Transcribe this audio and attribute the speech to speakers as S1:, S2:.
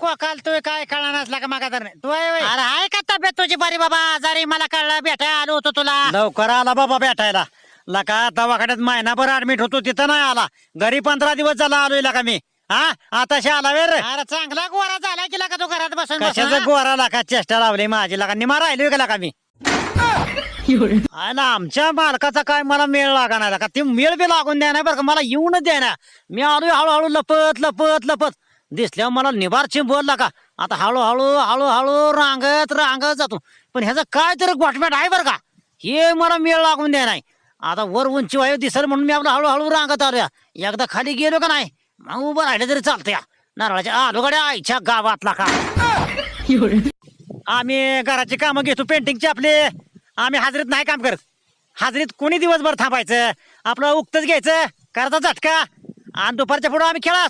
S1: कोकालतोय काय कळणार नसला का मागा तर तू आहे?
S2: अरे आहे का तब्येत तुझी बरी बाबा? आजारी मला कळलं भेटायला आलो होतो तुला.
S3: लवकर आला बाबा भेटायला. लका दवाखान्यात महिनाभर ऍडमिट होतो तिथं नाही आला. घरी पंधरा दिवस झाला आलोय लका मी. हा? आता आला वेर
S2: अरे चांगला गोरा झाला की का तू घरात बसून बसून,
S3: कशाचं
S2: हा?
S3: गोरा लाका? चेष्टा लावली माझी लका. निमा राहिलोय का लका मी? आमच्या मालकाचा काय मला मेळ लागा नाही का ती मेळ बी लागून द्या नाही बरं का. मला येऊनच द्या ना. मी आलोय हळूहळू लपत लपत लपत. दिसल्यावर मला निभार चिंबवला का आता हळूहळू हळूहळू रांगत रांगत जातो. पण ह्याचं काय तरी गोठमॅट आहे बरं का? हे मला मेळ लागून द्या नाही. आता वर उंची वायू दिसल म्हणून मी आपलं हळूहळू रांगत आलो एकदा खाली गेलो का नाही? मग उभं राहिलं तरी चालतं या नारळाच्या आलोगड्या आईच्या गावातला का आम्ही घराची कामं घेतो पेंटिंगचे आपले. आम्ही हाजरीत नाही काम करत. हाजरीत कोणी दिवसभर थांबायचं? आपलं उक्तच घ्यायचं? करायचा झटका. आणि दुपारच्या पुढं आम्ही खेळा.